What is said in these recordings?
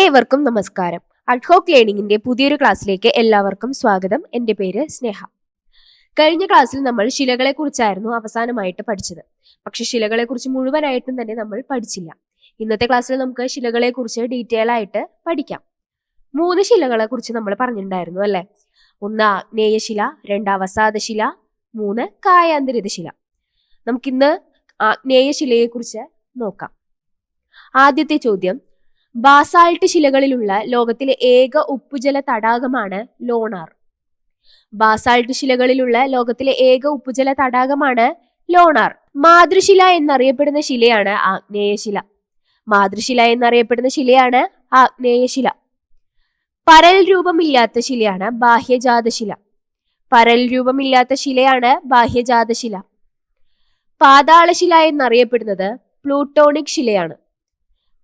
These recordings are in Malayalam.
ഏവർക്കും നമസ്കാരം. അഡ്ഹോക്ക് ലേണിംഗിന്റെ പുതിയൊരു ക്ലാസ്സിലേക്ക് എല്ലാവർക്കും സ്വാഗതം. എന്റെ പേര് സ്നേഹ. കഴിഞ്ഞ ക്ലാസ്സിൽ നമ്മൾ ശിലകളെ കുറിച്ചായിരുന്നു അവസാനമായിട്ട് പഠിച്ചത്. പക്ഷെ ശിലകളെ കുറിച്ച് മുഴുവനായിട്ടും തന്നെ നമ്മൾ പഠിച്ചില്ല. ഇന്നത്തെ ക്ലാസ്സിൽ നമുക്ക് ശിലകളെ കുറിച്ച് ഡീറ്റെയിൽ ആയിട്ട് പഠിക്കാം. മൂന്ന് ശിലകളെ കുറിച്ച് നമ്മൾ പറഞ്ഞിട്ടുണ്ടായിരുന്നു അല്ലെ? ഒന്ന് ആഗ്നേയശില രണ്ട് അവസാദശില മൂന്ന് കായാന്തരിത ശില. നമുക്കിന്ന് ആഗ്നേയശിലയെ കുറിച്ച് നോക്കാം. ആദ്യത്തെ ചോദ്യം ബാസാൾട്ട് ശിലകളിലുള്ള ലോകത്തിലെ ഏക ഉപ്പുജല തടാകമാണ് ലോണാർ. ബാസാൾട്ട് ശിലകളിലുള്ള ലോകത്തിലെ ഏക ഉപ്പുജല തടാകമാണ് ലോണാർ. മാതൃശില എന്നറിയപ്പെടുന്ന ശിലയാണ് ആഗ്നേയശില. മാതൃശില എന്നറിയപ്പെടുന്ന ശിലയാണ് ആഗ്നേയശില. പരൽ രൂപമില്ലാത്ത ശിലയാണ് ബാഹ്യജാതശില. പരൽ രൂപമില്ലാത്ത ശിലയാണ് ബാഹ്യജാതശില. പാതാളശില എന്നറിയപ്പെടുന്നത് പ്ലൂട്ടോണിക് ശിലയാണ്.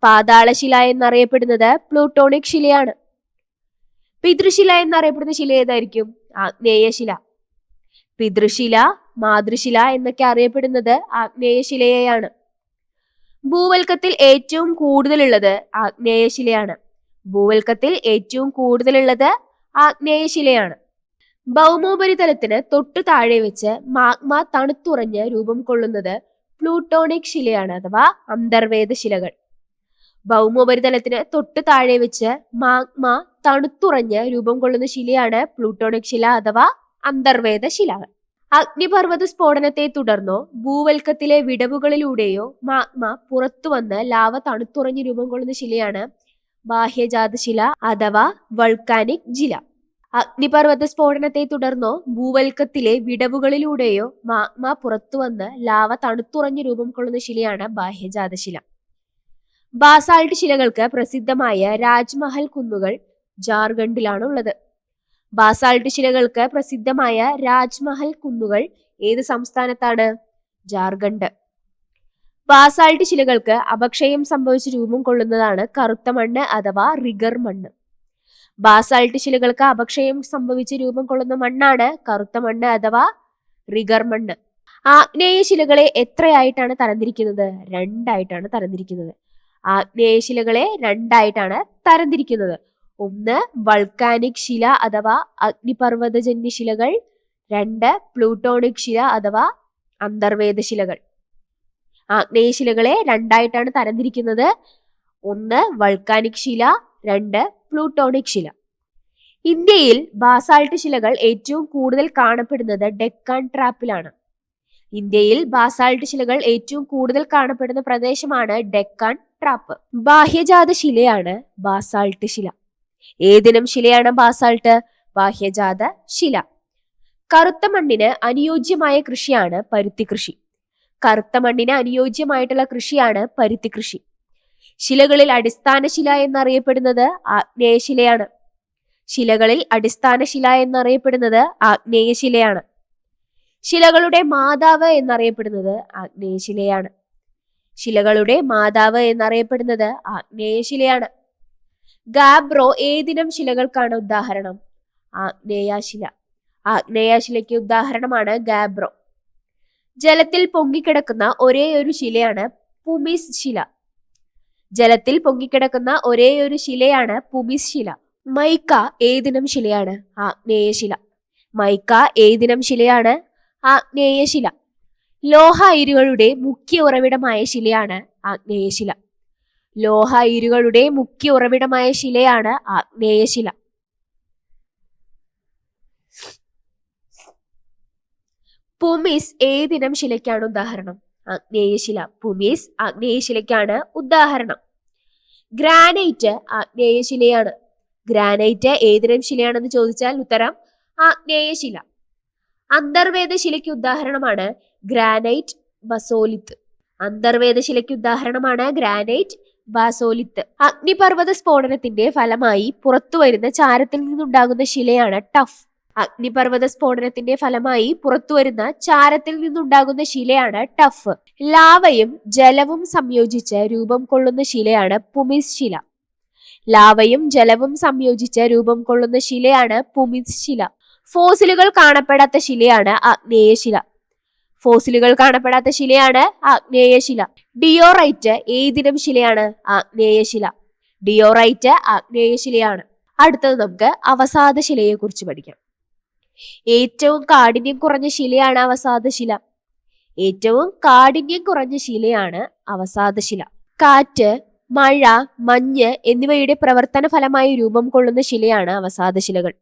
പാതാളശില എന്നറിയപ്പെടുന്നത് പ്ലൂട്ടോണിക് ശിലയാണ്. പിതൃശില എന്നറിയപ്പെടുന്ന ശില ഏതായിരിക്കും? ആഗ്നേയശില. പിതൃശില മാതൃശില എന്നൊക്കെ അറിയപ്പെടുന്നത് ആഗ്നേയശിലയെയാണ്. ഭൂവൽക്കത്തിൽ ഏറ്റവും കൂടുതലുള്ളത് ആഗ്നേയശിലയാണ്. ഭൂവൽക്കത്തിൽ ഏറ്റവും കൂടുതലുള്ളത് ആഗ്നേയശിലയാണ്. ഭൗമോപരിതലത്തിന് തൊട്ടു താഴെ വെച്ച് മാഗ്മ തണുത്തുറഞ്ഞ് രൂപം കൊള്ളുന്നത് പ്ലൂട്ടോണിക് ശിലയാണ് അഥവാ അന്തർവേദ ശിലകൾ ഭൗമോപരിതലത്തിന് തൊട്ടു താഴെ വെച്ച് മാഗ്മ തണുത്തുറഞ്ഞ് രൂപം കൊള്ളുന്ന ശിലയാണ് പ്ലൂട്ടോണിക് ശില അഥവാ അന്തർവേദ ശിലകൾ അഗ്നിപർവത സ്ഫോടനത്തെ തുടർന്നോ ഭൂവൽക്കത്തിലെ വിടവുകളിലൂടെയോ മാഗ്മ പുറത്തു വന്ന് ലാവ തണുത്തുറഞ്ഞ് രൂപം കൊള്ളുന്ന ശിലയാണ് ബാഹ്യജാത ശില അഥവാ വൾക്കാനിക് ജില. അഗ്നിപർവത സ്ഫോടനത്തെ തുടർന്നോ ഭൂവൽക്കത്തിലെ വിടവുകളിലൂടെയോ മാഗ്മ പുറത്തു വന്ന് ലാവ തണുത്തുറഞ്ഞ് രൂപം കൊള്ളുന്ന ശിലയാണ് ബാഹ്യജാത ശില. ബാസാൾട്ട് ശിലകൾക്ക് പ്രസിദ്ധമായ രാജ്മഹൽ കുന്നുകൾ ജാർഖണ്ഡിലാണ് ഉള്ളത് ബാസാൾട്ട് ശിലകൾക്ക് പ്രസിദ്ധമായ രാജ്മഹൽ കുന്നുകൾ ഏത് സംസ്ഥാനത്താണ്? ജാർഖണ്ഡ്. ബാസാൾട്ട് ശിലകൾക്ക് അപക്ഷയം സംഭവിച്ച് രൂപം കൊള്ളുന്നതാണ് കറുത്ത മണ്ണ് അഥവാ റിഗർ മണ്ണ്. ബാസാൾട്ട് ശിലകൾക്ക് അപക്ഷയം സംഭവിച്ച് രൂപം കൊള്ളുന്ന മണ്ണാണ് കറുത്ത മണ്ണ് അഥവാ റിഗർ മണ്ണ്. ആഗ്നേയ ശിലകളെ എത്രയായിട്ടാണ് തരംതിരിക്കുന്നത്? രണ്ടായിട്ടാണ് തരംതിരിക്കുന്നത്. ആഗ്നേയ ശിലകളെ രണ്ടായിട്ടാണ് തരംതിരിക്കുന്നത്. ഒന്ന് വൾക്കാനിക് ശില അഥവാ അഗ്നിപർവതജന്യ ശിലകൾ രണ്ട് പ്ലൂട്ടോണിക് ശില അഥവാ അന്തർവേദ ശിലകൾ. ആഗ്നേയശിലകളെ രണ്ടായിട്ടാണ് തരംതിരിക്കുന്നത്. ഒന്ന് വൾക്കാനിക് ശില രണ്ട് പ്ലൂട്ടോണിക് ശില. ഇന്ത്യയിൽ ബാസാൾട്ട് ശിലകൾ ഏറ്റവും കൂടുതൽ കാണപ്പെടുന്നത് ഡെക്കാൻ ട്രാപ്പിലാണ്. ഇന്ത്യയിൽ ബാസാൾട്ട് ശിലകൾ ഏറ്റവും കൂടുതൽ കാണപ്പെടുന്ന പ്രദേശമാണ് ഡെക്കാൻ ട്രാപ്പ്. ബാഹ്യജാത ശിലയാണ് ബാസാൾട്ട് ശില. ഏതിനം ശിലയാണ് ബാസാൾട്ട്? ബാഹ്യജാത ശില. കറുത്ത മണ്ണിന് അനുയോജ്യമായ കൃഷിയാണ് പരുത്തി കൃഷി. കറുത്ത മണ്ണിന് അനുയോജ്യമായിട്ടുള്ള കൃഷിയാണ് പരുത്തി കൃഷി. ശിലകളിൽ അടിസ്ഥാന ശില എന്നറിയപ്പെടുന്നത് ആഗ്നേയശിലയാണ്. ശിലകളിൽ അടിസ്ഥാന ശില എന്നറിയപ്പെടുന്നത് ആഗ്നേയശിലയാണ്. ശിലകളുടെ മാതാവ് എന്നറിയപ്പെടുന്നത് ആഗ്നേയശിലയാണ്. ശിലകളുടെ മാതാവ് എന്നറിയപ്പെടുന്നത് ആഗ്നേയശിലയാണ്. ഗാബ്രോ ഏതിനം ശിലകൾക്കാണ് ഉദാഹരണം? ആഗ്നേയാശില. ആഗ്നേയാശിലയ്ക്ക് ഉദാഹരണമാണ് ഗാബ്രോ. ജലത്തിൽ പൊങ്ങിക്കിടക്കുന്ന ഒരേ ഒരു ശിലയാണ് പുമിസ് ശില. ജലത്തിൽ പൊങ്ങിക്കിടക്കുന്ന ഒരേ ഒരു ശിലയാണ് പുമിസ് ശില. മൈക്ക ഏതിനം ശിലയാണ്? ആഗ്നേയശില. മൈക്ക ഏതിനം ശിലയാണ്? ആഗ്നേയശില ലോഹ അയിരുകളുടെ മുഖ്യ ഉറവിടമായ ശിലയാണ് ആഗ്നേയശില ലോഹ അയിരുകളുടെ മുഖ്യ ഉറവിടമായ ശിലയാണ് ആഗ്നേയശില പുമിസ് ഏതിനം ശിലയ്ക്കാണ് ഉദാഹരണം? ആഗ്നേയശില പുമിസ് ആഗ്നേയശിലയ്ക്കാണ് ഉദാഹരണം. ഗ്രാനൈറ്റ് ആഗ്നേയശിലയാണ് ഗ്രാനൈറ്റ് ഏതിനം ശിലയാണെന്ന് ചോദിച്ചാൽ ഉത്തരം ആഗ്നേയശില അന്തർവേദ ശിലയ്ക്ക് ഉദാഹരണമാണ് ഗ്രാനൈറ്റ് ബസോലിത്ത് അന്തർവേദശിലയ്ക്ക് ഉദാഹരണമാണ് ഗ്രാനൈറ്റ് ബാസോലിത്ത് അഗ്നിപർവത സ്ഫോടനത്തിന്റെ ഫലമായി പുറത്തുവരുന്ന ചാരത്തിൽ നിന്നുണ്ടാകുന്ന ശിലയാണ് ടഫ്. അഗ്നിപർവത സ്ഫോടനത്തിന്റെ ഫലമായി പുറത്തുവരുന്ന ചാരത്തിൽ നിന്നുണ്ടാകുന്ന ശിലയാണ് ടഫ്. ലാവയും ജലവും സംയോജിച്ച് രൂപം കൊള്ളുന്ന ശിലയാണ് പുമിസ് ശില. ലാവയും ജലവും സംയോജിച്ച് രൂപം കൊള്ളുന്ന ശിലയാണ് പുമിസ് ശില. ഫോസിലുകൾ കാണപ്പെടാത്ത ശിലയാണ് ആഗ്നേയശില ഫോസിലുകൾ കാണപ്പെടാത്ത ശിലയാണ് ആഗ്നേയശില ഡിയോറൈറ്റ് ഏതിനം ശിലയാണ് ആഗ്നേയശില ഡിയോറൈറ്റ് ആഗ്നേയശിലയാണ് അടുത്തത് നമുക്ക് അവസാദ ശിലയെ കുറിച്ച് പഠിക്കാം. ഏറ്റവും കാഠിന്യം കുറഞ്ഞ ശിലയാണ് അവസാദ ശില. ഏറ്റവും കാഠിന്യം കുറഞ്ഞ ശിലയാണ് അവസാദ ശില. കാറ്റ് മഴ മഞ്ഞ് എന്നിവയുടെ പ്രവർത്തന ഫലമായി രൂപം കൊള്ളുന്ന ശിലയാണ് അവസാദശിലകൾ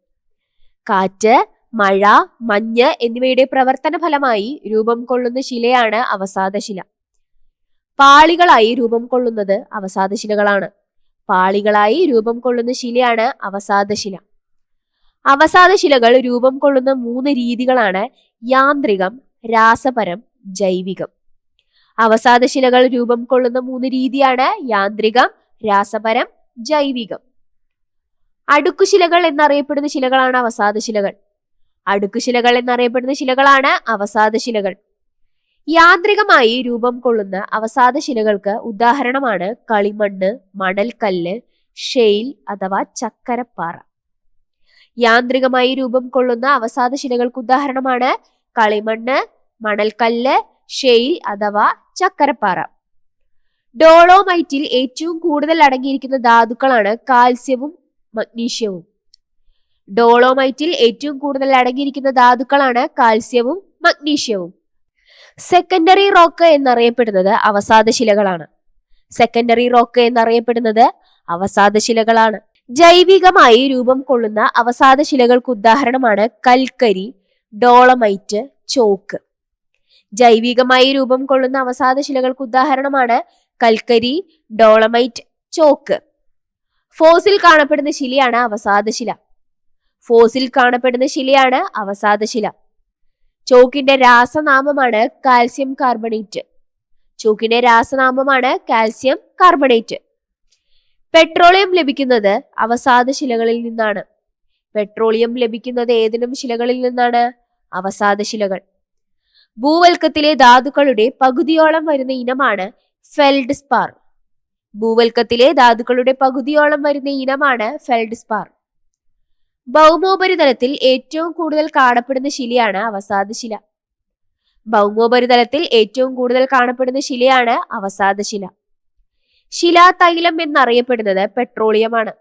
കാറ്റ് മഴ മഞ്ഞ് എന്നിവയുടെ പ്രവർത്തന ഫലമായി രൂപം കൊള്ളുന്ന ശിലയാണ് അവസാദശില. പാളികളായി രൂപം കൊള്ളുന്നത് അവസാദശിലകളാണ്. പാളികളായി രൂപം കൊള്ളുന്ന ശിലയാണ് അവസാദശില. അവസാദശിലകൾ രൂപം കൊള്ളുന്ന മൂന്ന് രീതികളാണ് യാന്ത്രികം രാസപരം ജൈവികം. അവസാദശിലകൾ രൂപം കൊള്ളുന്ന മൂന്ന് രീതിയാണ് യാന്ത്രികം രാസപരം ജൈവികം. അടുക്കുശിലകൾ എന്നറിയപ്പെടുന്ന ശിലകളാണ് അവസാദശിലകൾ. അടുക്കുശിലകൾ എന്നറിയപ്പെടുന്ന ശിലകളാണ് അവസാദശിലകൾ. യാന്ത്രികമായി രൂപം കൊള്ളുന്ന അവസാദശിലകൾക്ക് ഉദാഹരണമാണ് കളിമണ്ണ് മണൽക്കല്ല് ഷെയിൽ അഥവാ ചക്കരപ്പാറ. യാന്ത്രികമായി രൂപം കൊള്ളുന്ന അവസാദശിലകൾക്ക് ഉദാഹരണമാണ് കളിമണ്ണ് മണൽക്കല്ല് ഷെയിൽ അഥവാ ചക്കരപ്പാറ. ഡോളോമൈറ്റിൽ ഏറ്റവും കൂടുതൽ അടങ്ങിയിരിക്കുന്ന ധാതുക്കളാണ് കാൽസ്യവും മഗ്നീഷ്യവും. ഡോളോമൈറ്റിൽ ഏറ്റവും കൂടുതൽ അടങ്ങിയിരിക്കുന്ന ധാതുക്കളാണ് കാൽസ്യവും മഗ്നീഷ്യവും. സെക്കൻഡറി റോക്ക് എന്നറിയപ്പെടുന്നത് അവസാദ ശിലകളാണ്. സെക്കൻഡറി റോക്ക് എന്നറിയപ്പെടുന്നത് അവസാദ ശിലകളാണ്. ജൈവികമായി രൂപം കൊള്ളുന്ന അവസാദ ശിലകൾക്ക് ഉദാഹരണമാണ് കൽക്കരി ഡോളമൈറ്റ് ചോക്ക്. ജൈവികമായി രൂപം കൊള്ളുന്ന അവസാദ ശിലകൾക്ക് ഉദാഹരണമാണ് കൽക്കരി ഡോളമൈറ്റ് ചോക്ക്. ഫോസിൽ കാണപ്പെടുന്ന ശിലയാണ് അവസാദശില ഫോസിൽ കാണപ്പെടുന്ന ശിലയാണ് അവസാദശില ചോക്കിന്റെ രാസനാമമാണ് കാൽസ്യം കാർബണേറ്റ്. ചോക്കിന്റെ രാസനാമമാണ് കാൽസ്യം കാർബണേറ്റ്. പെട്രോളിയം ലഭിക്കുന്നത് അവസാദ ശിലകളിൽ നിന്നാണ്. പെട്രോളിയം ലഭിക്കുന്നത് ഏതിനും ശിലകളിൽ നിന്നാണ്? അവസാദ ശിലകൾ. ഭൂവൽക്കത്തിലെ ധാതുക്കളുടെ പകുതിയോളം വരുന്ന ഇനമാണ് ഫെൽഡ്സ്പാർ ഭൂവൽക്കത്തിലെ ധാതുക്കളുടെ പകുതിയോളം വരുന്ന ഇനമാണ് ഫെൽഡ്സ്പാർ. ഭൗമോപരിതലത്തിൽ ഏറ്റവും കൂടുതൽ കാണപ്പെടുന്ന ശിലയാണ് അവസാദശില ഭൗമോപരിതലത്തിൽ ഏറ്റവും കൂടുതൽ കാണപ്പെടുന്ന ശിലയാണ് അവസാദ ശില ശിലാതൈലം എന്നറിയപ്പെടുന്നത് പെട്രോളിയമാണ്.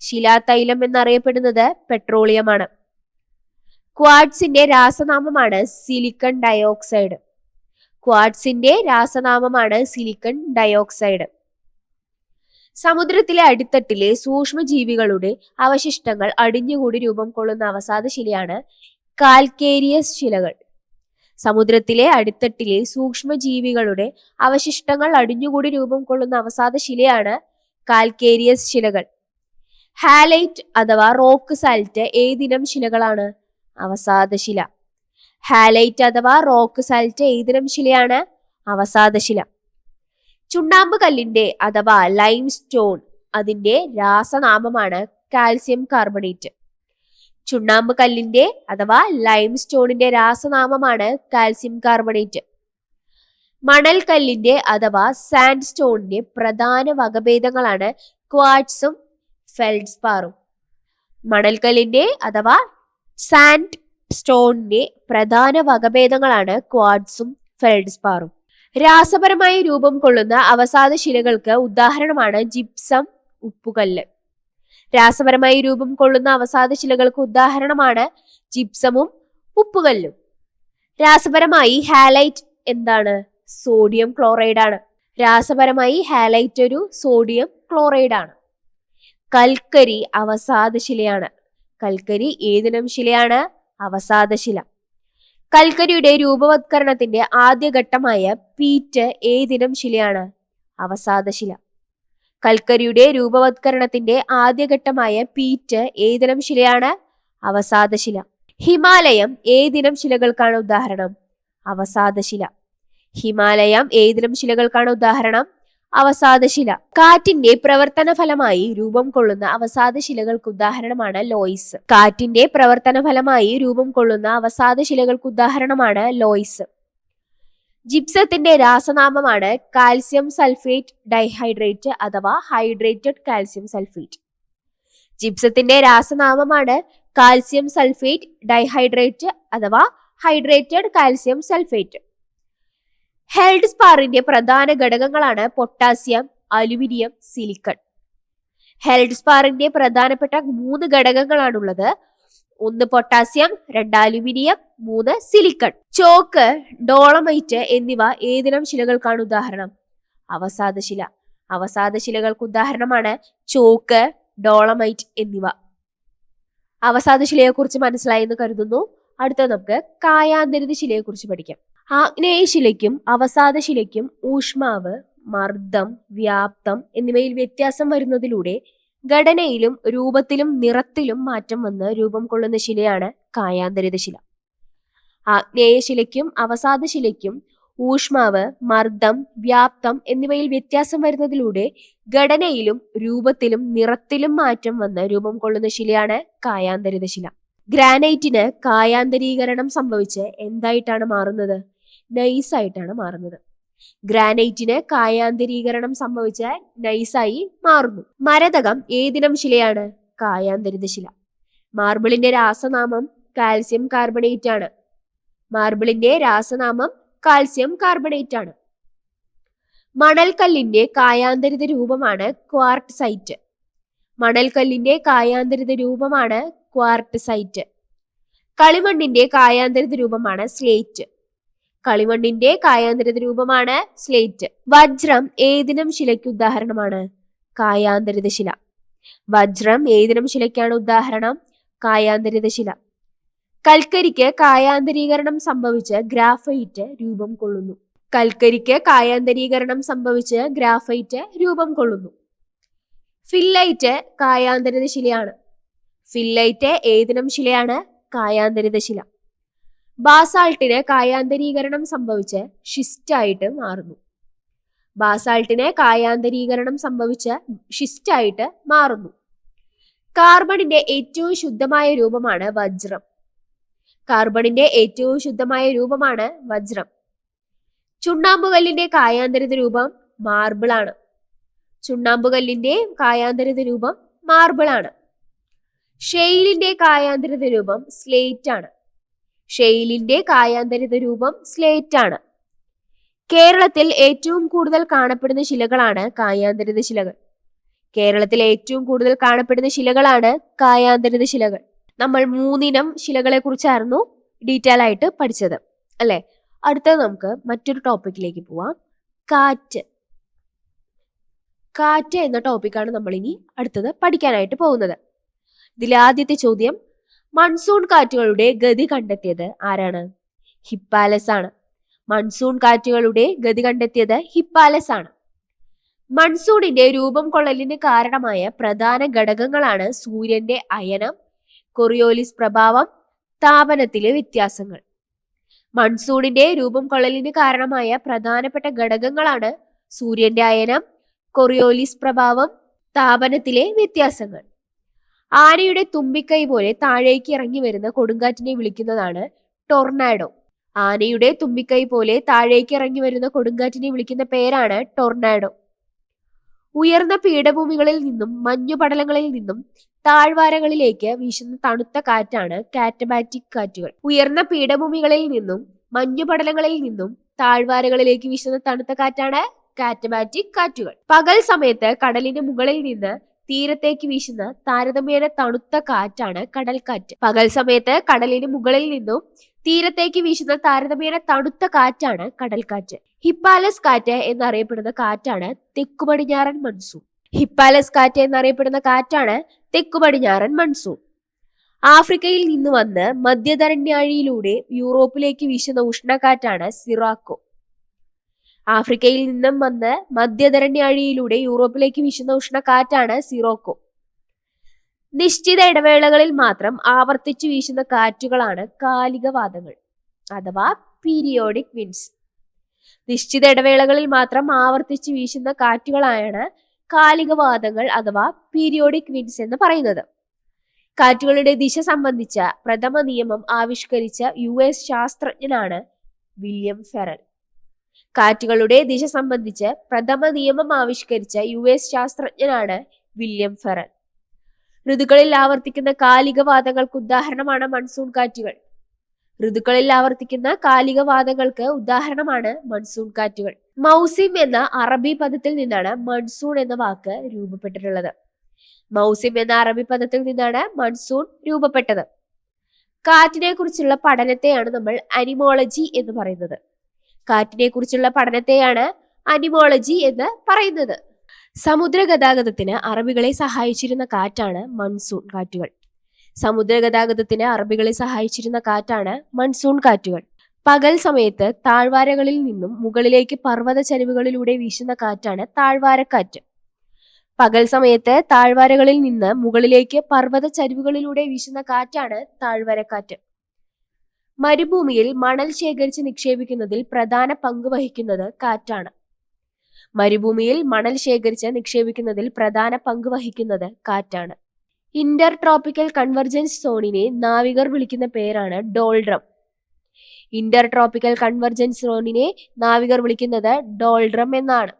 ശിലാതൈലം എന്നറിയപ്പെടുന്നത് പെട്രോളിയമാണ്. ക്വാഡ്സിന്റെ രാസനാമമാണ് സിലിക്കൺ ഡയോക്സൈഡ്. ക്വാഡ്സിന്റെ രാസനാമമാണ് സിലിക്കൺ ഡയോക്സൈഡ്. സമുദ്രത്തിലെ അടിത്തട്ടിലെ സൂക്ഷ്മജീവികളുടെ അവശിഷ്ടങ്ങൾ അടിഞ്ഞുകൂടി രൂപം കൊള്ളുന്ന അവസാദ ശിലയാണ് കാൽക്കേരിയസ് ശിലകൾ. സമുദ്രത്തിലെ അടിത്തട്ടിലെ സൂക്ഷ്മജീവികളുടെ അവശിഷ്ടങ്ങൾ അടിഞ്ഞുകൂടി രൂപം കൊള്ളുന്ന അവസാദ ശിലയാണ് കാൽക്കേരിയസ് ശിലകൾ. ഹാലൈറ്റ് അഥവാ റോക്ക് സാൽറ്റ് ഏതിനം ശിലകളാണ്? അവസാദ ശില. ഹാലൈറ്റ് അഥവാ റോക്ക് സാൽറ്റ് ഏതിനം ശിലയാണ്? അവസാദ ശില. ചുണ്ണാമ്പ് കല്ലിന്റെ അഥവാ ലൈം സ്റ്റോൺ അതിന്റെ രാസനാമമാണ് കാൽസ്യം കാർബണേറ്റ് ചുണ്ണാമ്പ് കല്ലിന്റെ അഥവാ ലൈം സ്റ്റോണിന്റെ രാസനാമമാണ് കാൽസ്യം കാർബണേറ്റ് മണൽ കല്ലിന്റെ അഥവാ സാൻഡ് സ്റ്റോണിന്റെ പ്രധാന വകഭേദങ്ങളാണ് ക്വാഡ്സും ഫെൽഡ്സ്പാറും മണൽക്കല്ലിന്റെ അഥവാ സാൻഡ് സ്റ്റോണിന്റെ പ്രധാന വകഭേദങ്ങളാണ് ക്വാഡ്സും ഫെൽഡ്സ്പാറും രാസപരമായി രൂപം കൊള്ളുന്ന അവസാദ ശിലകൾക്ക് ഉദാഹരണമാണ് ജിപ്സം ഉപ്പുകല്ല്. രാസപരമായി രൂപം കൊള്ളുന്ന അവസാദ ശിലകൾക്ക് ഉദാഹരണമാണ് ജിപ്സമും ഉപ്പുകല്ലും. രാസപരമായി ഹാലൈറ്റ് എന്താണ്? സോഡിയം ക്ലോറൈഡ് ആണ് രാസപരമായി ഹാലൈറ്റ് ഒരു സോഡിയം ക്ലോറൈഡ് ആണ് കൽക്കരി അവസാദശിലയാണ് കൽക്കരി ഏതിനം ശിലയാണ്? അവസാദ ശില. കൽക്കരിയുടെ രൂപവത്കരണത്തിന്റെ ആദ്യഘട്ടമായ പീറ്റ് ഏതിനം ശിലയാണ്. അവസാദശില കൽക്കരിയുടെ രൂപവത്കരണത്തിന്റെ ആദ്യഘട്ടമായ പീറ്റ് ഏതിനം ശിലയാണ് അവസാദശില ഹിമാലയം ഏതിനം ശിലകൾക്കാണ് ഉദാഹരണം. അവസാദശില ഹിമാലയം ഏതിനം ശിലകൾക്കാണ് ഉദാഹരണം. അവസാദ ശില കാറ്റിന്റെ പ്രവർത്തന ഫലമായി രൂപം കൊള്ളുന്ന അവസാദശിലകൾക്ക് ഉദാഹരണമാണ് ലോയിസ്. കാറ്റിന്റെ പ്രവർത്തന ഫലമായി രൂപം കൊള്ളുന്ന അവസാദശിലകൾക്ക് ഉദാഹരണമാണ് ലോയിസ്. ജിപ്സത്തിന്റെ രാസനാമമാണ് കാൽസ്യം സൾഫേറ്റ് ഡൈഹൈഡ്രേറ്റ് അഥവാ ഹൈഡ്രേറ്റഡ് കാൽസ്യം സൾഫേറ്റ്. ജിപ്സത്തിന്റെ രാസനാമമാണ് കാൽസ്യം സൾഫേറ്റ് ഡൈഹൈഡ്രേറ്റ് അഥവാ ഹൈഡ്രേറ്റഡ് കാൽസ്യം സൾഫേറ്റ്. ഹെൽഡ് സ്പാറിന്റെ പ്രധാന ഘടകങ്ങളാണ് പൊട്ടാസ്യം അലുമിനിയം സിലിക്കൺ ഹെൽഡ് സ്പാറിന്റെ പ്രധാനപ്പെട്ട മൂന്ന് ഘടകങ്ങളാണുള്ളത്. ഒന്ന് പൊട്ടാസ്യം രണ്ട് അലുമിനിയം മൂന്ന് സിലിക്കൺ ചോക്ക് ഡോളമൈറ്റ് എന്നിവ ഏതിനം ശിലകൾക്കാണ് ഉദാഹരണം? അവസാദശില അവസാദശിലകൾക്ക് ഉദാഹരണമാണ് ചോക്ക് ഡോളമൈറ്റ് എന്നിവ. അവസാദശിലയെ കുറിച്ച് മനസ്സിലായി എന്ന് കരുതുന്നു. അടുത്ത നമുക്ക് കായാന്തരിത ശിലയെ കുറിച്ച് പഠിക്കാം. ആഗ്നേയശിലയ്ക്കും അവസാദശിലയ്ക്കും ഊഷ്മാവ് മർദ്ദം വ്യാപ്തം എന്നിവയിൽ വ്യത്യാസം വരുന്നതിലൂടെ ഘടനയിലും രൂപത്തിലും നിറത്തിലും മാറ്റം വന്ന് രൂപം കൊള്ളുന്ന ശിലയാണ് കായാന്തരിത ശില ആഗ്നേയശിലയ്ക്കും അവസാദശിലയ്ക്കും ഊഷ്മാവ് മർദ്ദം വ്യാപ്തം എന്നിവയിൽ വ്യത്യാസം വരുന്നതിലൂടെ ഘടനയിലും രൂപത്തിലും നിറത്തിലും മാറ്റം വന്ന് രൂപം കൊള്ളുന്ന ശിലയാണ് കായാന്തരിത ശില ഗ്രാനൈറ്റിന് കായാന്തരീകരണം സംഭവിച്ച് എന്തായിട്ടാണ് മാറുന്നത്? നൈസ് ആയിട്ടാണ് മാറുന്നത്. ഗ്രാനൈറ്റിന് കായാന്തരീകരണം സംഭവിച്ച നൈസായി മാറുന്നു. മരതകം ഏതിനം ശിലയാണ്? കായാന്തരിത ശില. മാർബിളിന്റെ രാസനാമം കാൽസ്യം കാർബണേറ്റ് ആണ് മാർബിളിന്റെ രാസനാമം കാൽസ്യം കാർബണേറ്റ് ആണ് മണൽക്കല്ലിന്റെ കായാന്തരിത രൂപമാണ് ക്വാർട്ട് സൈറ്റ് മണൽക്കല്ലിന്റെ കായാന്തരിത രൂപമാണ് ക്വാർട്ട് സൈറ്റ് കളിമണ്ണിന്റെ കായാന്തരിത രൂപമാണ് സ്ലേറ്റ്. കളിമണ്ണിന്റെ കായാന്തരിത രൂപമാണ് സ്ലേറ്റ് വജ്രം ഏതിനം ശിലയ്ക്ക് ഉദാഹരണമാണ്? കായാന്തരിത ശില. വജ്രം ഏതിനം ശിലയ്ക്കാണ് ഉദാഹരണം? കായാന്തരിത ശില. കൽക്കരിക്ക് കായാന്തരീകരണം സംഭവിച്ച് ഗ്രാഫൈറ്റ് രൂപം കൊള്ളുന്നു. കൽക്കരിക്ക് കായാന്തരീകരണം സംഭവിച്ച് ഗ്രാഫൈറ്റ് രൂപം കൊള്ളുന്നു. ഫില്ലൈറ്റ് കായാന്തരിത ശിലയാണ്. ഫില്ലൈറ്റ് ഏതിനം ശിലയാണ്? കായാന്തരിത ശില. ബാസാൾട്ടിന് കായാന്തരീകരണം സംഭവിച്ച് ഷിസ്റ്റായിട്ട് മാറുന്നു. ബാസാൾട്ടിന് കായാന്തരീകരണം സംഭവിച്ച് ഷിസ്റ്റായിട്ട് മാറുന്നു. കാർബണിന്റെ ഏറ്റവും ശുദ്ധമായ രൂപമാണ് വജ്രം. കാർബണിന്റെ ഏറ്റവും ശുദ്ധമായ രൂപമാണ് വജ്രം. ചുണ്ണാമ്പുകല്ലിന്റെ കായാന്തരിത രൂപം മാർബിൾ ആണ് ചുണ്ണാമ്പുകല്ലിന്റെ കായാന്തരിത രൂപം മാർബിൾ ആണ് ഷെയിലിന്റെ കായാന്തരിത രൂപം സ്ലേറ്റ് ആണ് ഷെയിലിന്റെ കായാന്തരിത രൂപം സ്ലേറ്റ് ആണ്. കേരളത്തിൽ ഏറ്റവും കൂടുതൽ കാണപ്പെടുന്ന ശിലകളാണ് കായാന്തരിത ശിലകൾ. കേരളത്തിൽ ഏറ്റവും കൂടുതൽ കാണപ്പെടുന്ന ശിലകളാണ് കായാന്തരിത ശിലകൾ. നമ്മൾ മൂന്നിനം ശിലകളെ കുറിച്ചായിരുന്നു ഡീറ്റെയിൽ ആയിട്ട് പഠിച്ചത് അല്ലെ? അടുത്തത് നമുക്ക് മറ്റൊരു ടോപ്പിക്കിലേക്ക് പോവാം. കാറ്റ്. കാറ്റ് എന്ന ടോപ്പിക്കാണ് നമ്മൾ ഇനി അടുത്തത് പഠിക്കാനായിട്ട് പോകുന്നത്. ഇതിലെ ആദ്യത്തെ ചോദ്യം മൺസൂൺ കാറ്റുകളുടെ ഗതി കണ്ടെത്തിയത് ആരാണ്? ഹിപ്പാലസ് ആണ്. മൺസൂൺ കാറ്റുകളുടെ ഗതി കണ്ടെത്തിയത് ഹിപ്പാലസ് ആണ്. മൺസൂണിന്റെ രൂപം കൊള്ളലിന് കാരണമായ പ്രധാന ഘടകങ്ങളാണ് സൂര്യന്റെ അയനം കൊറിയോലിസ് പ്രഭാവം താപനത്തിലെ വ്യത്യാസങ്ങൾ. മൺസൂണിന്റെ രൂപം കൊള്ളലിന് കാരണമായ പ്രധാനപ്പെട്ട ഘടകങ്ങളാണ് സൂര്യന്റെ അയനം കൊറിയോലിസ് പ്രഭാവം താപനത്തിലെ വ്യത്യാസങ്ങൾ. ആനയുടെ തുമ്പിക്കൈ പോലെ താഴേക്ക് ഇറങ്ങി വരുന്ന കൊടുങ്കാറ്റിനെ വിളിക്കുന്നതാണ് ടൊർണാഡോ. ആനയുടെ തുമ്പിക്കൈ പോലെ താഴേക്ക് ഇറങ്ങി വരുന്ന കൊടുങ്കാറ്റിനെ വിളിക്കുന്ന പേരാണ് ടൊർണാഡോ. ഉയർന്ന പീഠഭൂമികളിൽ നിന്നും മഞ്ഞുപടലങ്ങളിൽ നിന്നും താഴ്വാരങ്ങളിലേക്ക് വീശുന്ന തണുത്ത കാറ്റാണ് കാറ്റബാറ്റിക് കാറ്റുകൾ. ഉയർന്ന പീഠഭൂമികളിൽ നിന്നും മഞ്ഞുപടലങ്ങളിൽ നിന്നും താഴ്വാരകളിലേക്ക് വീശുന്ന തണുത്ത കാറ്റാണ് കാറ്റബാറ്റിക് കാറ്റുകൾ. പകൽ സമയത്ത് കടലിന് മുകളിൽ നിന്ന് തീരത്തേക്ക് വീശുന്ന താരതമ്യേന തണുത്ത കാറ്റാണ് കടൽക്കാറ്റ്. പകൽ സമയത്ത് കടലിന് മുകളിൽ നിന്നും തീരത്തേക്ക് വീശുന്ന താരതമ്യേന തണുത്ത കാറ്റാണ് കടൽക്കാറ്റ്. ഹിപ്പാലസ് കാറ്റ് എന്നറിയപ്പെടുന്ന കാറ്റാണ് തെക്കു പടിഞ്ഞാറൻ മൺസൂൺ. ഹിപ്പാലസ് കാറ്റ് എന്നറിയപ്പെടുന്ന കാറ്റാണ് തെക്കു പടിഞ്ഞാറൻ മൺസൂൺ. ആഫ്രിക്കയിൽ നിന്ന് വന്ന് മധ്യധരണ്യാഴിയിലൂടെ യൂറോപ്പിലേക്ക് വീശുന്ന ഉഷ്ണക്കാറ്റാണ് സിറാക്കോ. ആഫ്രിക്കയിൽ നിന്നും വന്ന് മധ്യധരണ്യാഴിയിലൂടെ യൂറോപ്പിലേക്ക് വീശുന്ന ഉഷ്ണക്കാറ്റാണ് സിറോക്കോ. നിശ്ചിത ഇടവേളകളിൽ മാത്രം ആവർത്തിച്ചു വീശുന്ന കാറ്റുകളാണ് കാലികവാദങ്ങൾ അഥവാ പീരിയോഡിക് വിൻസ് നിശ്ചിത ഇടവേളകളിൽ മാത്രം ആവർത്തിച്ചു വീശുന്ന കാറ്റുകളാണ് കാലികവാദങ്ങൾ അഥവാ പീരിയോഡിക് വിൻസ് എന്ന് പറയുന്നത്. കാറ്റുകളുടെ ദിശ സംബന്ധിച്ച പ്രഥമ നിയമം ആവിഷ്കരിച്ച യു എസ് ശാസ്ത്രജ്ഞനാണ് വില്യം ഫെറൽ. കാറ്റുകളുടെ ദിശ സംബന്ധിച്ച് പ്രഥമ നിയമം ആവിഷ്കരിച്ച യു എസ് ശാസ്ത്രജ്ഞനാണ് വില്യം ഫെറൻ. ഋതുക്കളിൽ ആവർത്തിക്കുന്ന കാലികവാദങ്ങൾക്ക് ഉദാഹരണമാണ് മൺസൂൺ കാറ്റുകൾ. ഋതുക്കളിൽ ആവർത്തിക്കുന്ന കാലികവാദങ്ങൾക്ക് ഉദാഹരണമാണ് മൺസൂൺ കാറ്റുകൾ. മൗസിം എന്ന അറബി പദത്തിൽ നിന്നാണ് മൺസൂൺ എന്ന വാക്ക് രൂപപ്പെട്ടിട്ടുള്ളത്. മൗസിം എന്ന അറബി പദത്തിൽ നിന്നാണ് മൺസൂൺ രൂപപ്പെട്ടത്. കാറ്റിനെ കുറിച്ചുള്ള പഠനത്തെയാണ് നമ്മൾ അനിമോളജി എന്ന് പറയുന്നത്. കാറ്റിനെ കുറിച്ചുള്ള പഠനത്തെയാണ് അനിമോളജി എന്ന് പറയുന്നത്. സമുദ്ര ഗതാഗതത്തിന് അറബികളെ സഹായിച്ചിരുന്ന കാറ്റാണ് മൺസൂൺ കാറ്റുകൾ. സമുദ്ര ഗതാഗതത്തിന് അറബികളെ സഹായിച്ചിരുന്ന കാറ്റാണ് മൺസൂൺ കാറ്റുകൾ. പകൽ സമയത്ത് താഴ്വാരകളിൽ നിന്നും മുകളിലേക്ക് പർവത ചരിവുകളിലൂടെ വീശുന്ന കാറ്റാണ് താഴ്വാരക്കാറ്റ്. പകൽ സമയത്ത് താഴ്വാരകളിൽ നിന്ന് മുകളിലേക്ക് പർവത ചരിവുകളിലൂടെ വീശുന്ന കാറ്റാണ് താഴ്വരക്കാറ്റ്. മരുഭൂമിയിൽ മണൽ ശേഖരിച്ച് നിക്ഷേപിക്കുന്നതിൽ പ്രധാന പങ്ക് വഹിക്കുന്നത് കാറ്റാണ്. മരുഭൂമിയിൽ മണൽ ശേഖരിച്ച് നിക്ഷേപിക്കുന്നതിൽ പ്രധാന പങ്ക് വഹിക്കുന്നത് കാറ്റാണ്. ഇന്റർ ട്രോപ്പിക്കൽ കൺവർജൻസ് സോണിനെ നാവികർ വിളിക്കുന്ന പേരാണ് ഡോൾഡ്രം. ഇന്റർ ട്രോപ്പിക്കൽ കൺവർജൻസ് സോണിനെ നാവികർ വിളിക്കുന്നത് ഡോൾഡ്രം എന്നാണ്.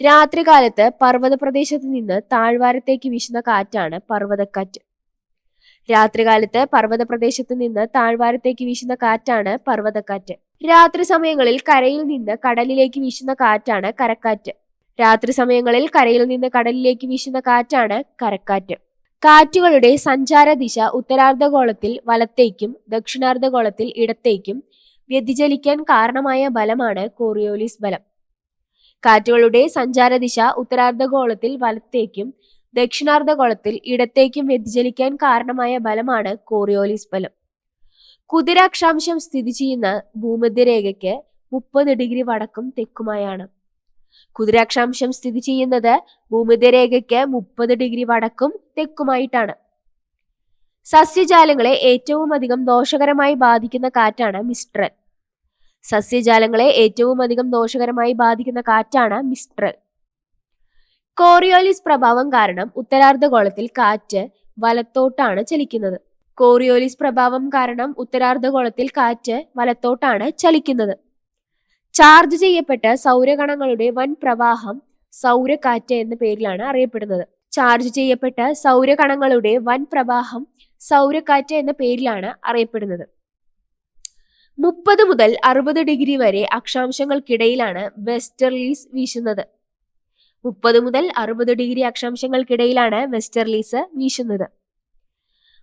രാത്രികാലത്ത് പർവത പ്രദേശത്ത് നിന്ന് താഴ്വാരത്തേക്ക് വീശുന്ന കാറ്റാണ് പർവതക്കാറ്റ്. രാത്രികാലത്ത് പർവത പ്രദേശത്ത് നിന്ന് താഴ്വാരത്തേക്ക് വീശുന്ന കാറ്റാണ് പർവതക്കാറ്റ്. രാത്രി സമയങ്ങളിൽ കരയിൽ നിന്ന് കടലിലേക്ക് വീശുന്ന കാറ്റാണ് കരക്കാറ്റ്. രാത്രി സമയങ്ങളിൽ കരയിൽ നിന്ന് കടലിലേക്ക് വീശുന്ന കാറ്റാണ് കരക്കാറ്റ്. കാറ്റുകളുടെ സഞ്ചാര ദിശ ഉത്തരാർദ്ധഗോളത്തിൽ വലത്തേക്കും ദക്ഷിണാർദ്ധഗോളത്തിൽ ഇടത്തേക്കും വ്യതിചലിക്കാൻ കാരണമായ ബലമാണ് കോറിയോലിസ് ബലം. കാറ്റുകളുടെ സഞ്ചാര ദിശ ഉത്തരാർദ്ധഗോളത്തിൽ വലത്തേക്കും ദക്ഷിണാർദ്ധഗോളത്തിൽ ഇടത്തേക്കും വ്യതിചലിക്കാൻ കാരണമായ ബലമാണ് കോറിയോലിസ് ബലം. കുതിരാക്ഷാംശം സ്ഥിതി ചെയ്യുന്ന ഭൂമധ്യരേഖയ്ക്ക് മുപ്പത് ഡിഗ്രി വടക്കും തെക്കുമായാണ്. കുതിരാക്ഷാംശം സ്ഥിതി ചെയ്യുന്നത് ഭൂമധ്യരേഖയ്ക്ക് മുപ്പത് ഡിഗ്രി വടക്കും തെക്കുമായിട്ടാണ്. സസ്യജാലങ്ങളെ ഏറ്റവും അധികം ദോഷകരമായി ബാധിക്കുന്ന കാറ്റാണ് മിസ്ട്രൽ. സസ്യജാലങ്ങളെ ഏറ്റവും അധികം ദോഷകരമായി ബാധിക്കുന്ന കാറ്റാണ് മിസ്ട്രൽ. കോറിയോലിസ് പ്രഭാവം കാരണം ഉത്തരാർദ്ധഗോളത്തിൽ കാറ്റ് വലത്തോട്ടാണ് ചലിക്കുന്നത്. കോറിയോലിസ് പ്രഭാവം കാരണം ഉത്തരാർദ്ധഗോളത്തിൽ കാറ്റ് വലത്തോട്ടാണ് ചലിക്കുന്നത്. ചാർജ് ചെയ്യപ്പെട്ട സൗരകണങ്ങളുടെ വൻ പ്രവാഹം സൗരക്കാറ്റ് എന്ന പേരിലാണ് അറിയപ്പെടുന്നത്. ചാർജ് ചെയ്യപ്പെട്ട സൗരകണങ്ങളുടെ വൻ പ്രവാഹം സൗരക്കാറ്റ് എന്ന പേരിലാണ് അറിയപ്പെടുന്നത്. മുപ്പത് മുതൽ അറുപത് ഡിഗ്രി വരെ അക്ഷാംശങ്ങൾക്കിടയിലാണ് വെസ്റ്റർലീസ് വീശുന്നത്. മുപ്പത് മുതൽ അറുപത് ഡിഗ്രി അക്ഷാംശങ്ങൾക്കിടയിലാണ് വെസ്റ്റർലീസ് വീശുന്നത്.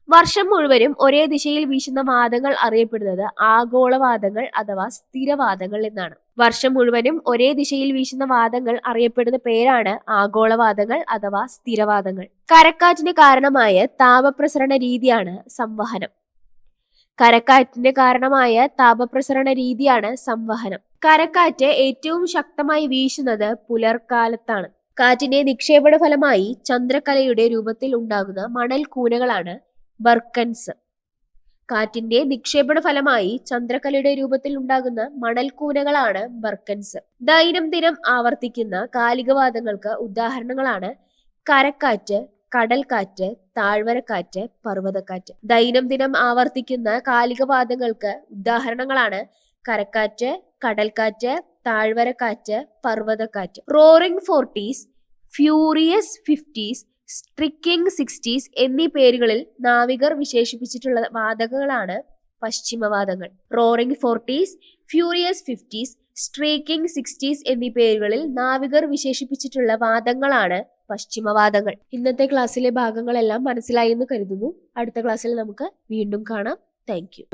വർഷം മുഴുവനും ഒരേ ദിശയിൽ വീശുന്ന വാദങ്ങൾ അറിയപ്പെടുന്നത് ആഗോളവാദങ്ങൾ അഥവാ സ്ഥിരവാദങ്ങൾ എന്നാണ്. വർഷം മുഴുവനും ഒരേ ദിശയിൽ വീശുന്ന വാദങ്ങൾ അറിയപ്പെടുന്ന പേരാണ് ആഗോളവാദങ്ങൾ അഥവാ സ്ഥിരവാദങ്ങൾ കരക്കാറ്റിന് കാരണമായ താപപ്രസരണ രീതിയാണ് സംവഹനം. കരക്കാറ്റിന് കാരണമായ താപപ്രസരണ രീതിയാണ് സംവഹനം. കരക്കാറ്റ് ഏറ്റവും ശക്തമായി വീശുന്നത് പുലർക്കാലത്താണ് കാറ്റിന്റെ നിക്ഷേപണ ഫലമായി ചന്ദ്രക്കലയുടെ രൂപത്തിൽ ഉണ്ടാകുന്ന മണൽ കൂനകളാണ് ബർക്കൻസ്. കാറ്റിന്റെ നിക്ഷേപണ ഫലമായി ചന്ദ്രക്കലയുടെ രൂപത്തിൽ ഉണ്ടാകുന്ന മണൽക്കൂനകളാണ് ബർക്കൻസ്. ദൈനംദിനം ആവർത്തിക്കുന്ന കാലികവാദങ്ങൾക്ക് ഉദാഹരണങ്ങളാണ് കരക്കാറ്റ് കടൽക്കാറ്റ് താഴ്വരക്കാറ്റ് പർവതക്കാറ്റ്. ദൈനംദിനം ആവർത്തിക്കുന്ന കാലികവാദങ്ങൾക്ക് ഉദാഹരണങ്ങളാണ് കരക്കാറ്റ് കടൽക്കാറ്റ് താഴ്വരക്കാറ്റ് പർവതക്കാറ്റ്. Roaring forties furious fifties striking sixties എന്നീ പേരുകളിൽ നാവികർ വിശേഷിപ്പിച്ചിട്ടുള്ള വാതകങ്ങളാണ് പശ്ചിമവാദങ്ങൾ. Roaring forties furious fifties streaking sixties എന്നീ പേരുകളിൽ നാവികർ വിശേഷിപ്പിച്ചിട്ടുള്ള വാദങ്ങളാണ് പശ്ചിമവാദങ്ങൾ. ഇന്നത്തെ ക്ലാസ്സിലെ ഭാഗങ്ങളെല്ലാം മനസ്സിലായി എന്ന് കരുതുന്നു. അടുത്ത ക്ലാസ്സിൽ നമുക്ക് വീണ്ടും കാണാം. താങ്ക്